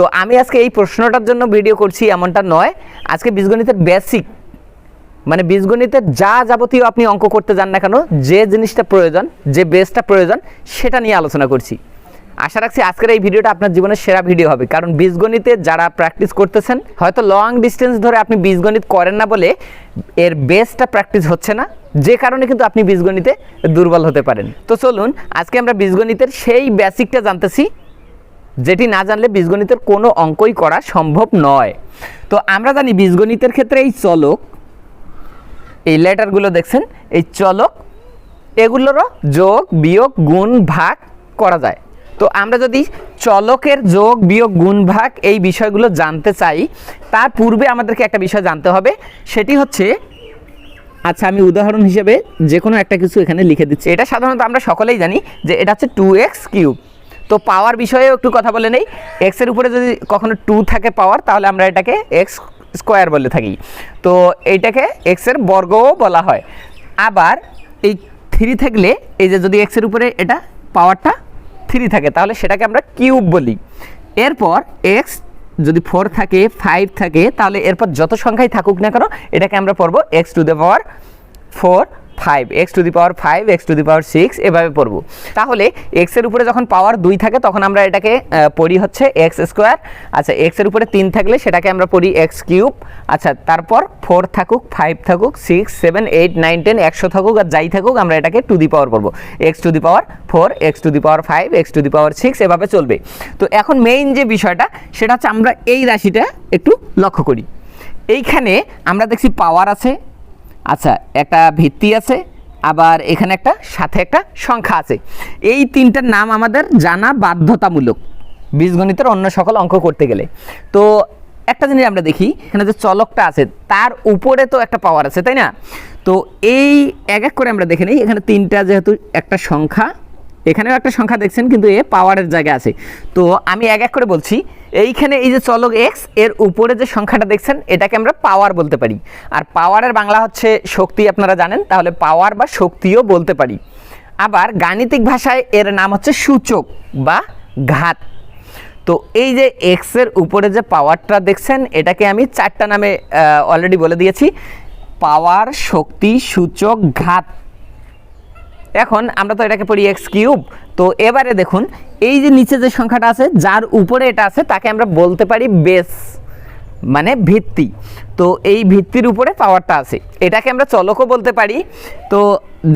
তো আমি আজকে এই প্রশ্নটার জন্য ভিডিও করছি, এমনটা নয়। আজকে বীজগণিতের বেসিক মানে বীজগণিতের যা যাবতীয় আপনি অঙ্ক করতে যান না কেন, যে জিনিসটা প্রয়োজন, যে বেসটা প্রয়োজন, সেটা নিয়ে আলোচনা করছি। আশা রাখছি আজকের এই ভিডিওটা আপনার জীবনের সেরা ভিডিও হবে, কারণ বীজগণিতে যারা প্র্যাকটিস করতেছেন, হয়তো লং ডিস্টেন্স ধরে আপনি বীজগণিত করেন না বলে এর বেসটা প্র্যাকটিস হচ্ছে না, যে কারণে কিন্তু আপনি বীজগণিতে দুর্বল হতে পারেন। তো চলুন, আজকে আমরা বীজগণিতের সেই বেসিকটা জানতেছি যেটি না জানলে বীজগণিতের কোনো অঙ্কই করা সম্ভব নয়। তো আমরা জানি বীজগণিতের ক্ষেত্রে এই চলক, এই লেটারগুলো দেখছেন, এই চলক এগুলোরও যোগ, বিয়োগ, গুণ, ভাগ করা যায়। তো আমরা যদি চলকের যোগ, বিয়োগ, গুণ, ভাগ এই বিষয়গুলো জানতে চাই, তার পূর্বে আমাদেরকে একটা বিষয় জানতে হবে, সেটি হচ্ছে আচ্ছা আমি উদাহরণ হিসেবে যে কোনো একটা কিছু এখানে লিখে দিচ্ছি। এটা সাধারণত আমরা সকলেই জানি যে এটা হচ্ছে টু এক্স কিউব তো পাওয়ার বিষয়েও একটু কথা বলে নেই। এক্সের উপরে যদি কখনো টু থাকে পাওয়ার তাহলে আমরা এটাকে এক্স স্কোয়ার বলে থাকি। তো এইটাকে এক্সের বর্গও বলা হয়। আবার এই থ্রি থাকলে, এই যে যদি এক্সের উপরে এটা পাওয়ারটা থ্রি থাকে, তাহলে সেটাকে আমরা কিউব বলি। এরপর এক্স যদি ফোর থাকে ফাইভ থাকে, তাহলে এরপর যত সংখ্যাই থাকুক না কেন, এটাকে আমরা পড়ব X to the power four five X to the power five X to the power six এভাবে পড়ব। তাহলে এক্সের উপরে যখন পাওয়ার দুই থাকে, তখন আমরা এটাকে পড়ি হচ্ছে এক্স স্কোয়ার আচ্ছা এক্সের উপরে তিন থাকলে সেটাকে আমরা পড়ি এক্স কিউব আচ্ছা তারপর ফোর থাকুক ফাইভ থাকুক six seven eight nine ten একশো থাকুক আর যাই থাকুক, আমরা এটাকে টু দি পাওয়ার পড়ব। X to the power four X to the power five X to the power six এভাবে চলবে। তো এখন মেইন যে বিষয়টা, সেটা হচ্ছে আমরা এই রাশিটা একটু লক্ষ্য করি। এইখানে আমরা দেখছি পাওয়ার আছে আচ্ছা একটা ভিত্তি আছে, আবার এখানে একটা, সাথে একটা সংখ্যা আছে। এই তিনটার নাম আমাদের জানা বাধ্যতামূলক বীজগণিতের অন্য সকল অঙ্ক করতে গেলে। তো একটা জিনিস আমরা দেখি, এখানে যে চলকটা আছে, তার উপরে তো একটা পাওয়ার আছে, তাই না? তো এই এক এক করে আমরা দেখে নিই, এখানে তিনটা যেহেতু একটা সংখ্যা এখানেও একটা সংখ্যা দেখছেন, কিন্তু এ পাওয়ারের জায়গায় আছে। তো আমি এক এক করে বলছি, এইখানে এই যে চলক এক্সের উপরে যে সংখ্যাটা দেখছেন, এটাকে আমরা পাওয়ার বলতে পারি। আর পাওয়ারের বাংলা হচ্ছে শক্তি, আপনারা জানেন, তাহলে পাওয়ার বা শক্তিও বলতে পারি। আবার গাণিতিক ভাষায় এর নাম হচ্ছে সূচক বা ঘাত। তো এই যে এক্সের উপরে যে পাওয়ারটা দেখছেন, এটাকে আমি চারটা নামে অলরেডি বলে দিয়েছি। পাওয়ার শক্তি, সূচক, ঘাত। এখন আমরা তো এটাকে পড়ি এক্স কিউব। তো এবারে দেখুন, এই যে নিচে যে সংখ্যাটা আছে, যার উপরে এটা আছে, তাকে আমরা বলতে পারি বেস মানে ভিত্তি। তো এই ভিত্তির উপরে পাওয়ারটা আছে। এটাকে আমরা চলকও বলতে পারি। তো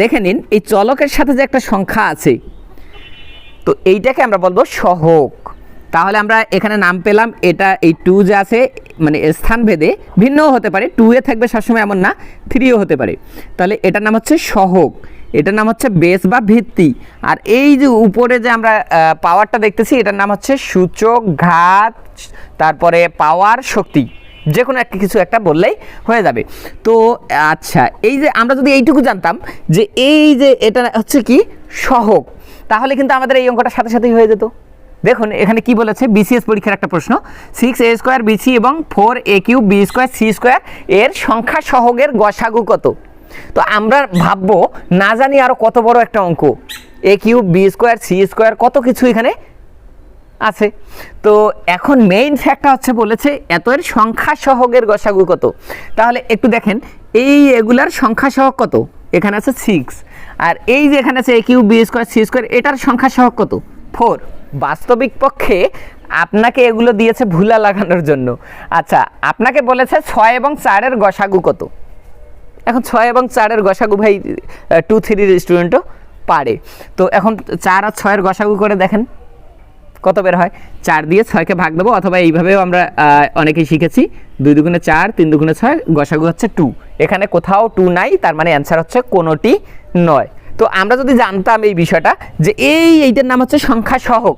দেখে নিন, এই চলকের সাথে যে একটা সংখ্যা আছে, তো এইটাকে আমরা বলব সহক তাহলে আমরা এখানে নাম পেলাম, এটা এই টু যে আছে মানে স্থান ভেদে ভিন্নও হতে পারে। টু এ থাকবে সবসময় এমন না থ্রিও হতে পারে। তাহলে এটার নাম হচ্ছে সহক এটার নাম হচ্ছে বেস বা ভিত্তি। আর এই যে উপরে যে আমরা পাওয়ারটা দেখতেছি, এটার নাম হচ্ছে সূচক, ঘাত, তারপরে পাওয়ার শক্তি। যে কোনো একটা কিছু একটা বললেই হয়ে যাবে। তো আচ্ছা এই যে আমরা যদি এইটুকু জানতাম যে এই যে এটা হচ্ছে কি সহক তাহলে কিন্তু আমাদের এই অঙ্কটা সাথে সাথেই হয়ে যেত। দেখুন, এখানে কি বলেছে? বিসিএস পরীক্ষার একটা প্রশ্ন। সিক্স এ স্কোয়ার বিসি এবং four A Q B square C square এর সংখ্যা সহগের গসাগু কত? তো আমরা ভাববো, না জানি আরও কত বড় একটা অঙ্ক। A Q B square C square কত কিছু এখানে আছে? তো এখন মেইন ফ্যাক্টটা হচ্ছে বলেছে, এত এর সংখ্যা সহগের গসাগু কত? তাহলে একটু দেখেন, এই এগুলার সংখ্যা সহগ কত? এখানে আছে সিক্স আর এই যে এখানে আছে A Q B square C square এটার সংখ্যা সহগ কত? ফোর বাস্তবিক পক্ষে আপনাকে এগুলো দিয়েছে ভুলা লাগানোর জন্য। আচ্ছা আপনাকে বলেছে ছয় এবং চারের গসাগু কত? এখন ছয় এবং চারের গসাগু ভাই টু থ্রির স্টুডেন্টও পারে। তো এখন চার আর ছয়ের গসাগু করে দেখেন, কত বের হয়? চার দিয়ে ছয়কে ভাগ দেবো, অথবা এইভাবেও আমরা অনেকেই শিখেছি। দুই দুগুণে চার, তিন দুগুণে ছয়, গসাগু হচ্ছে টু এখানে কোথাও টু নাই, তার মানে অ্যান্সার হচ্ছে কোনোটি নয়। তো আমরা যদি জানতাম এই বিষয়টা যে এই এইটার নাম হচ্ছে সংখ্যা সহক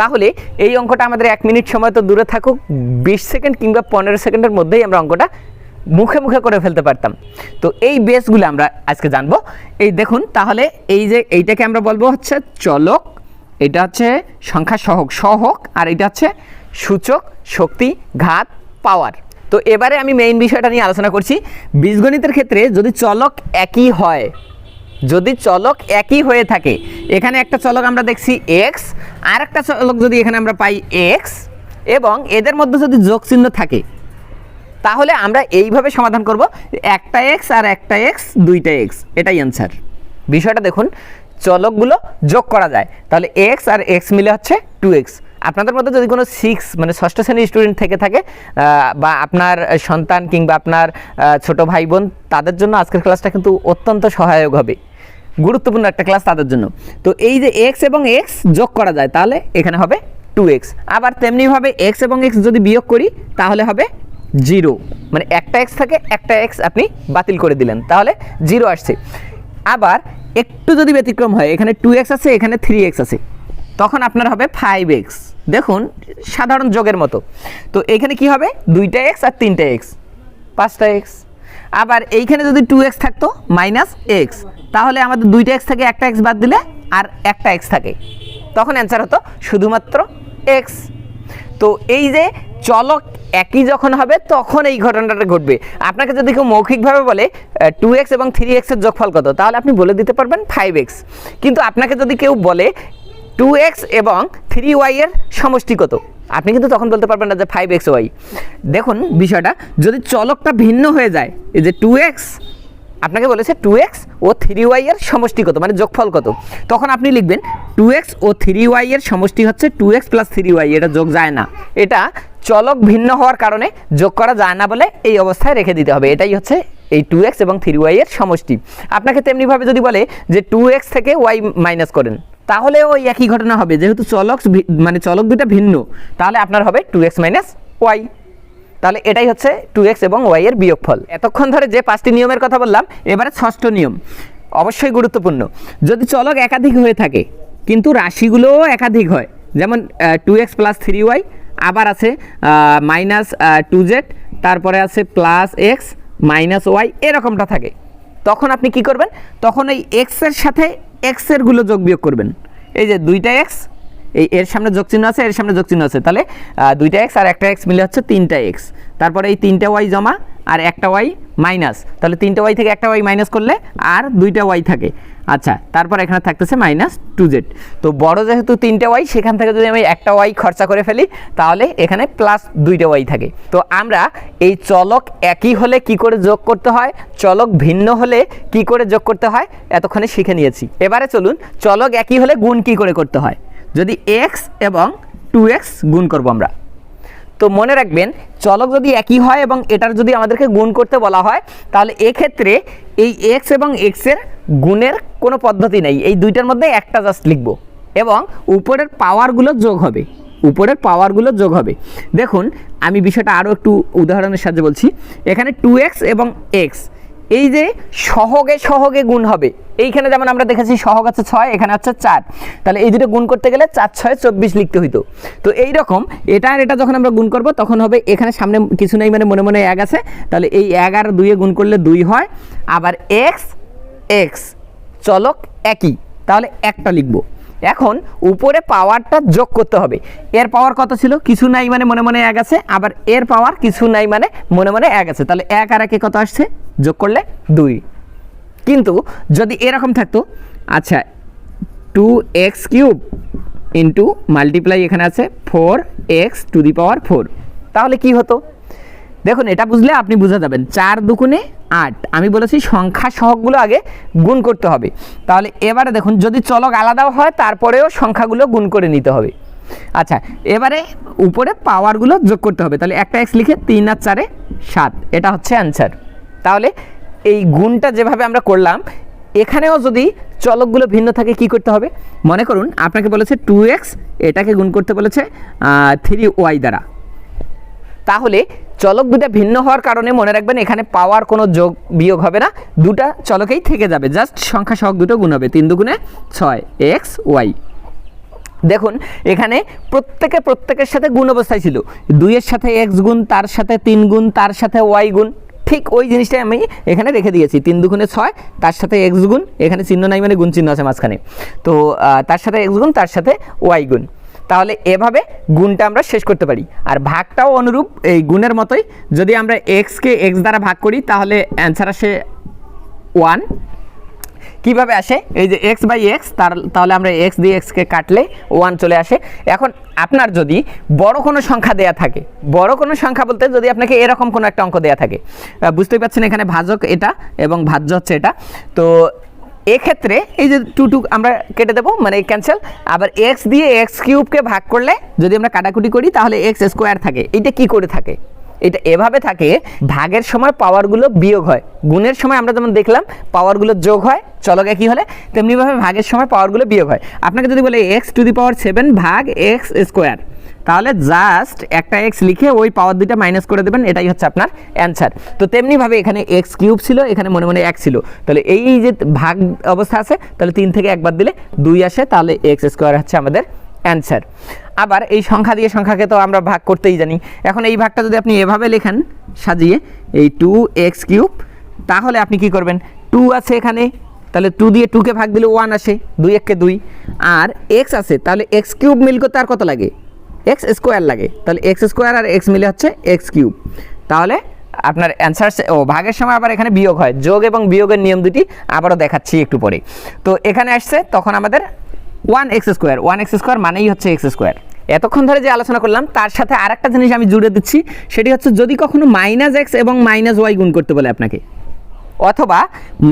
তাহলে এই অঙ্কটা আমাদের এক মিনিট সময় তো দূরে থাকুক, বিশ সেকেন্ড কিংবা পনেরো সেকেন্ডের মধ্যেই আমরা অঙ্কটা মুখে মুখে করে ফেলতে পারতাম। তো এই বেসগুলো আমরা আজকে জানব। এই দেখুন, তাহলে এই যে এইটাকে আমরা বলব হচ্ছে চলক, এটা হচ্ছে সংখ্যা সহক সহক আর এটা হচ্ছে সূচক, শক্তি, ঘাত, পাওয়ার। তো এবারে আমি মেইন বিষয়টা নিয়ে আলোচনা করছি। বীজগণিতের ক্ষেত্রে যদি চলক একই হয় যদি চলক একই হয়ে থাকে, এখানে একটা চলক আমরা দেখছি এক্স আর একটা চলক যদি এখানে আমরা পাই এক্স এবং এদের মধ্যে যদি যোগ চিহ্ন থাকে, তাহলে আমরা এইভাবে সমাধান করব, একটা এক্স আর একটা এক্স দুইটা এক্স এটাই অ্যান্সার বিষয়টা দেখুন, চলকগুলো যোগ করা যায়, তাহলে এক্স আর এক্স মিলে হচ্ছে টু এক্স আপনাদের মধ্যে যদি কোনো সিক্স মানে ষষ্ঠ শ্রেণির স্টুডেন্ট থেকে থাকে বা আপনার সন্তান কিংবা আপনার ছোট ভাই বোন, তাদের জন্য আজকের ক্লাসটা কিন্তু অত্যন্ত সহায়ক হবে। গুরুত্বপূর্ণ একটা ক্লাস তাদের জন্য। তো এই যে এক্স এবং এক্স যোগ করা যায়, তাহলে এখানে হবে টু এক্স আবার তেমনিভাবে এক্স এবং এক্স যদি বিয়োগ করি, তাহলে হবে জিরো মানে একটা এক্স থাকে, একটা এক্স আপনি বাতিল করে দিলেন, তাহলে জিরো আসছে। আবার একটু যদি ব্যতিক্রম হয়, এখানে টু এক্স আছে, এখানে থ্রি এক্স আছে, তখন আপনার হবে ফাইভ এক্স দেখুন, সাধারণ যোগের মতো। তো এখানে কি হবে? দুইটা এক্স আর তিনটা এক্স পাঁচটা এক্স আবার এইখানে যদি টু এক্স থাকতো মাইনাস এক্স তাহলে আমাদের দুইটা এক্স থেকে, একটা এক্স বাদ দিলে আর একটা এক্স থাকে। তখন অ্যান্সার হতো শুধুমাত্র এক্স তো এই যে চলক একই যখন হবে, তখন এই ঘটনাটা ঘটবে। আপনাকে যদি কেউ মৌখিকভাবে বলে টু এক্স এবং থ্রি এক্সের যোগফল কত, তাহলে আপনি বলে দিতে পারবেন ফাইভ এক্স কিন্তু আপনাকে যদি কেউ বলে টু এক্স এবং থ্রি ওয়াই এর সমষ্টি কত আপনি কিন্তু তখন বলতে পারবেন না যে ফাইভ এক্স ওয়াই দেখুন বিষয়টা, যদি চলকটা ভিন্ন হয়ে যায়, এই যে টু এক্স আপনাকে বলেছে টু এক্স ও থ্রি ওয়াই এর সমষ্টি কত মানে যোগফল কত? তখন আপনি লিখবেন টু এক্স ও থ্রি ওয়াই এর সমষ্টি হচ্ছে two X plus three Y এটা যোগ যায় না। এটা চলক ভিন্ন হওয়ার কারণে যোগ করা যায় না বলে এই অবস্থায় রেখে দিতে হবে। এটাই হচ্ছে এই টু এক্স এবং থ্রি ওয়াই এর সমষ্টি। আপনাকে তেমনিভাবে যদি বলে যে টু এক্স থেকে ওয়াই মাইনাস করেন তাহলে ওই একই ঘটনা হবে। যেহেতু চলক মানে চলক দুটা ভিন্ন, তাহলে আপনার হবে টু এক্স মাইনাস ওয়াই তাহলে এটাই হচ্ছে টু এক্স এবং ওয়াই এর বিয়োগফল। এতক্ষণ ধরে যে পাঁচটি নিয়মের কথা বললাম, এবারে ষষ্ঠ নিয়ম। অবশ্যই গুরুত্বপূর্ণ। যদি চলক একাধিক হয়ে থাকে, কিন্তু রাশিগুলোও একাধিক হয়, যেমন two X plus three Y আবার আছে মাইনাস টু জেড তারপরে আছে প্লাস এক্স মাইনাস ওয়াই এরকমটা থাকে। তখন আপনি কি করবেন? তখন এই এক্সের সাথে এক্সেরগুলো যোগ বিয়োগ করবেন। এই যে দুইটা এক্স এই এর সামনে যোগ চিহ্ন আছে, এর সামনে যোগ চিহ্ন আছে। তাহলে দুইটা এক্স আর একটা এক্স মিলে হচ্ছে তিনটা এক্স তারপরে এই তিনটা ওয়াই জমা আর একটা ওয়াই মাইনাস তাহলে তিনটা ওয়াই থেকে একটা ওয়াই মাইনাস করলে আর দুইটা ওয়াই থাকে। আচ্ছা তারপর এখানে থাকতেছে মাইনাস টু জেড তো বড় যেহেতু তিনটা ওয়াই সেখান থেকে যদি আমি একটা ওয়াই খরচা করে ফেলি, তাহলে এখানে প্লাস দুইটা ওয়াই থাকে। তো আমরা এই চলক একই হলে কি করে যোগ করতে হয়? চলক ভিন্ন হলে কি করে যোগ করতে হয়? এতক্ষণে শিখে নিয়েছি। এবারে চলুন চলক একই হলে গুণ কি করে করতে হয়? যদি এক্স এবং টু এক্স গুণ করব আমরা। তো মনে রাখবেন, চলক যদি একই হয় এবং এটার যদি আমাদেরকে গুণ করতে বলা হয়, তাহলে এক্ষেত্রে এই এক্স এবং এক্সের গুণের কোনো পদ্ধতি নেই। এই দুইটার মধ্যে একটা জাস্ট লিখব এবং উপরের পাওয়ারগুলো যোগ হবে। উপরের পাওয়ারগুলো যোগ হবে। দেখুন, আমি বিষয়টা আরও একটু উদাহরণের সাহায্যে বলছি। এখানে টু এক্স এবং এক্স এই যে সহগে সহগে গুণ হবে, এইখানে যেমন আমরা দেখেছি সহগ আছে ছয়, এখানে হচ্ছে চার। তাহলে এই দুটো গুণ করতে গেলে চার, ছয়, চব্বিশ লিখতে হইতো। তো এই রকম এটা আর এটা যখন আমরা গুণ করব, তখন হবে এখানে সামনে কিছু নেই মানে মনে মনে এক আছে। তাহলে এই এক আর দুইয়ে গুণ করলে দুই হয়। আবার এক্স এক্স চলক একই। তাহলে একটা লিখব। এখন উপরে পাওয়ারটা যোগ করতে হবে। এর পাওয়ার কত ছিল? কিছু নাই মানে মনে মনে এক আছে, আবার এর পাওয়ার কিছু নাই মানে মনে মনে এক আছে। তাহলে এক আর একে কত আসছে? যোগ করলে দুই। কিন্তু যদি এরকম থাকতো আচ্ছা two X cube into multiply এখানে আছে four X to the power four তাহলে কি হতো? দেখুন, এটা বুঝলে আপনি বুঝে যাবেন। চার দুগুণে আট। আমি বলেছি সংখ্যা সহগগুলো আগে গুণ করতে হবে। তাহলে এবারে দেখুন, যদি চলক আলাদাও হয়, তারপরেও সংখ্যাগুলো গুণ করে নিতে হবে। আচ্ছা এবারে উপরে পাওয়ারগুলো যোগ করতে হবে। তাহলে একটা এক্স লিখে তিন আর চারে সাত। এটা হচ্ছে অ্যান্সার তাহলে এই গুণটা যেভাবে আমরা করলাম, এখানেও যদি চলকগুলো ভিন্ন থাকে, কি করতে হবে? মনে করুন, আপনাকে বলেছে টু এক্স এটাকে গুণ করতে বলেছে থ্রি ওয়াই দ্বারা। তাহলে চলক দুটা ভিন্ন হওয়ার কারণে মনে রাখবেন এখানে পাওয়ার কোনো যোগ বিয়োগ হবে না। দুটা চলকেই থেকে যাবে। জাস্ট সংখ্যা সহগ দুটো গুণ হবে। তিন দুগুণে ছয় এক্স ওয়াই। দেখুন, এখানে প্রত্যেকে প্রত্যেকের সাথে গুণ অবস্থায় ছিল। দুইয়ের সাথে এক্স গুণ, তার সাথে তিন গুণ, তার সাথে ওয়াই গুণ। ঠিক ওই জিনিসটাই আমি এখানে রেখে দিয়েছি। তিন দুগুণে ছয়, তার সাথে এক্স গুণ, এখানে চিহ্ন নাই মানে গুণ চিহ্ন আছে মাঝখানে। তো তার সাথে এক্স গুণ, তার সাথে ওয়াই গুণ। তাহলে এভাবে গুণটা আমরা শেষ করতে পারি। আর ভাগটাও অনুরূপ, এই গুণের মতোই। যদি আমরা এক্সকে এক্স দ্বারা ভাগ করি, তাহলে অ্যান্সার আসে ওয়ান কীভাবে আসে? এই যে এক্স বাই এক্স তার তাহলে আমরা এক্স দিয়ে এক্সকে কাটলে ওয়ান চলে আসে। এখন আপনার যদি বড় কোনো সংখ্যা দেয়া থাকে, বড় কোনো সংখ্যা বলতে যদি আপনাকে এরকম কোনো একটা অঙ্ক দেয়া থাকে বুঝতেই পারছেন এখানে ভাজক এটা এবং ভাজ্য হচ্ছে এটা। তো এক্ষেত্রে এই যে টু টু আমরা কেটে দেবো মানে ক্যান্সেল আবার এক্স দিয়ে এক্স কিউবকে ভাগ করলে যদি আমরা কাটাকুটি করি, তাহলে এক্স স্কোয়ার থাকে। এটা কি করে থাকে? এটা এভাবে থাকে, ভাগের সময় পাওয়ারগুলো বিয়োগ হয়। গুণের সময় আমরা যেমন দেখলাম পাওয়ারগুলো যোগ হয়, চলকে কি হলে, তেমনিভাবে ভাগের সময় পাওয়ারগুলো বিয়োগ হয়। আপনাকে যদি বলে X to the power seven ভাগ এক্স স্কোয়ার তাহলে জাস্ট একটা এক্স লিখে ওই পাওয়ার দুইটা মাইনাস করে দেবেন, এটাই হচ্ছে আপনার অ্যান্সার তো তেমনিভাবে এখানে এক্স কিউব ছিল, এখানে মনে মনে এক ছিল। তাহলে এই যে ভাগ অবস্থা আছে, তাহলে তিন থেকে একবার দিলে দুই আসে, তাহলে এক্স স্কোয়ার হচ্ছে আমাদের অ্যান্সার আবার এই সংখ্যা দিয়ে সংখ্যাকে তো আমরা ভাগ করতেই জানি। এখন এই ভাগটা যদি আপনি এভাবে লেখেন, সাজিয়ে এই টু এক্স কিউব তাহলে আপনি কি করবেন? টু আছে এখানে, তাহলে টু দিয়ে টুকে ভাগ দিলে ওয়ান আসে, দুই এককে দুই। আর এক্স আছে, তাহলে এক্স কিউব মিল করতে আর কত লাগে? এক্স স্কোয়ার লাগে। তাহলে এক্স স্কোয়ার আর এক্স মিলে হচ্ছে এক্স কিউব তাহলে আপনার অ্যান্সার ও, ভাগের সময় আবার এখানে বিয়োগ হয়। যোগ এবং বিয়োগের নিয়ম দুটি আবারও দেখাচ্ছি একটু পরে। তো এখানে আসছে তখন আমাদের one X square one X square মানেই হচ্ছে এক্স স্কোয়ার এতক্ষণ ধরে যে আলোচনা করলাম, তার সাথে আরেকটা জিনিস আমি জুড়ে দিচ্ছি, সেটি হচ্ছে যদি কখনো মাইনাস এক্স এবং মাইনাস ওয়াই গুণ করতে বলে আপনাকে, অথবা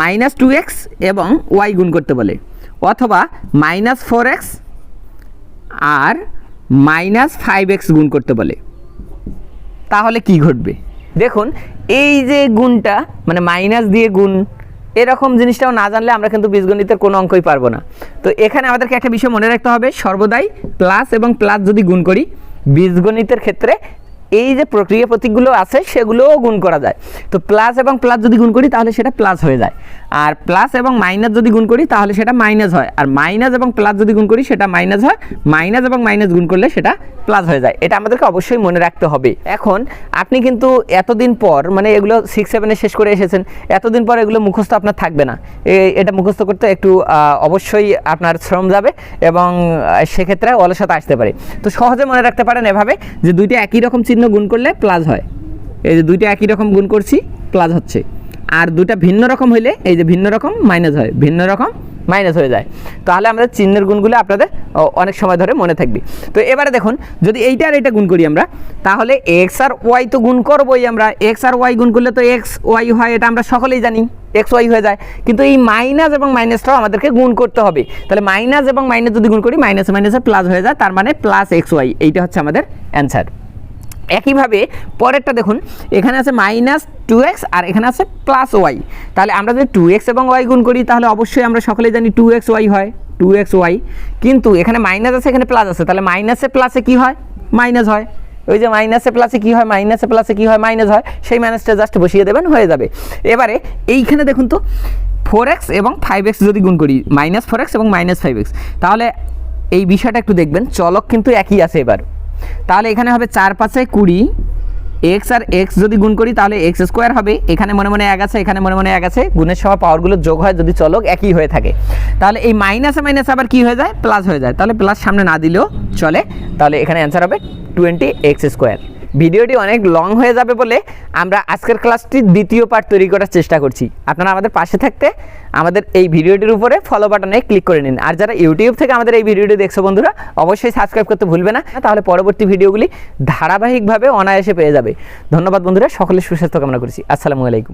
মাইনাস টু এক্স এবং ওয়াই গুণ করতে বলে, অথবা মাইনাস ফোর এক্স আর মাইনাস ফাইভ এক্স গুণ করতে বলে। তাহলে কি ঘটবে? দেখুন, এই যে গুণটা মানে মাইনাস দিয়ে গুণ, এরকম জিনিসটাও না জানলে আমরা কিন্তু বীজগণিতের কোনো অঙ্কই পারব না। তো এখানে আমাদেরকে একটা বিষয় মনে রাখতে হবে, সর্বদাই প্লাস এবং প্লাস যদি গুণ করি, বীজগণিতের ক্ষেত্রে এই যে প্রক্রিয়া প্রতীকগুলো আছে, সেগুলোও গুণ করা যায়। তো প্লাস এবং প্লাস যদি গুণ করি, তাহলে সেটা প্লাস হয়ে যায়। আর প্লাস এবং মাইনাস যদি গুণ করি, তাহলে সেটা মাইনাস হয়। আর মাইনাস এবং প্লাস যদি গুণ করি, সেটা মাইনাস হয়। মাইনাস এবং মাইনাস গুণ করলে সেটা প্লাস হয়ে যায়। এটা আমাদেরকে অবশ্যই মনে রাখতে হবে। এখন আপনি কিন্তু এতদিন পর মানে এগুলো সিক্স সেভেনে শেষ করে এসেছেন, এতদিন পর এগুলো মুখস্থ আপনার থাকবে না। এটা মুখস্থ করতে একটু অবশ্যই আপনার শ্রম যাবে এবং সেক্ষেত্রে অলসতা আসতে পারে। তো সহজে মনে রাখতে পারেন এভাবে যে দুইটা একই রকম চিহ্ন গুণ করলে প্লাস হয়। এই যে দুইটা একই রকম গুণ করছি, প্লাস হচ্ছে। আর দুইটা ভিন্ন রকম হইলে এই যে ভিন্ন রকম মাইনাস হয়, ভিন্ন রকম মাইনাস হয়ে যায়। তাহলে আমাদের চিহ্নের গুণগুলো আপনাদের অনেক সময় ধরে মনে থাকবে। তো এবারে দেখুন, যদি এইটা আর এইটা গুণ করি আমরা, তাহলে এক্স আর ওয়াই তো গুণ করবোই আমরা। এক্স আর ওয়াই গুণ করলে তো এক্স ওয়াই হয়, এটা আমরা সকলেই জানি। এক্স ওয়াই হয়ে যায়। কিন্তু এই মাইনাস এবং মাইনাসটাও আমাদেরকে গুণ করতে হবে। তাহলে মাইনাস এবং মাইনাস যদি গুণ করি, মাইনাস মাইনাসে প্লাস হয়ে যায়, তার মানে প্লাস এক্স ওয়াই এইটা হচ্ছে আমাদের অ্যান্সার। একইভাবে পরেরটা দেখুন, এখানে আছে মাইনাস টু এক্স আর এখানে আছে প্লাস ওয়াই তাহলে আমরা যদি টু এক্স এবং ওয়াই গুণ করি, তাহলে অবশ্যই আমরা সকলেই জানি টু এক্স ওয়াই হয় টু এক্স ওয়াই কিন্তু এখানে মাইনাস আছে, এখানে প্লাস আছে, তাহলে মাইনাসে প্লাসে কি হয়? মাইনাস হয়। ওই যে মাইনাসে প্লাসে কি হয়? মাইনাসে প্লাসে কি হয়? মাইনাস হয়। সেই মাইনাসটা জাস্ট বসিয়ে দেবেন, হয়ে যাবে। এবারে এইখানে দেখুন তো ফোর এক্স এবং ফাইভ এক্স যদি গুণ করি মাইনাস ফোর এক্স এবং মাইনাস ফাইভ এক্স তাহলে এই বিষয়টা একটু দেখবেন, চলক কিন্তু একই আছে এবার। তাহলে এখানে হবে চার পাঁচে কুড়ি এক্স আর এক্স যদি গুণ করি তাহলে এক্স স্কোয়ার হবে। এখানে মনে মনে এক আছে, এখানে মনে মনে এক আছে। গুণের সব পাওয়ারগুলো যোগ হয় যদি চলক একই হয়ে থাকে। তাহলে এই মাইনাসে মাইনাস আবার কি হয়ে যায়? প্লাস হয়ে যায়। তাহলে প্লাস সামনে না দিলেও চলে। তাহলে এখানে অ্যান্সার হবে টোয়েন্টি এক্স স্কোয়ার ভিডিওটি অনেক লং হয়ে যাবে বলে আমরা আজকের ক্লাসটির দ্বিতীয় পার্ট তৈরি করার চেষ্টা করছি। আপনারা আমাদের পাশে থাকতে আমাদের এই ভিডিওটির উপরে ফলো বাটনে ক্লিক করে নিন। আর যারা ইউটিউব থেকে আমাদের এই ভিডিওটি দেখছ বন্ধুরা, অবশ্যই সাবস্ক্রাইব করতে ভুলবে না, তাহলে পরবর্তী ভিডিওগুলি ধারাবাহিকভাবে অনায়াসে পেয়ে যাবে। ধন্যবাদ বন্ধুরা, সকলের সুস্বাস্থ্য কামনা করছি। আসসালামু আলাইকুম।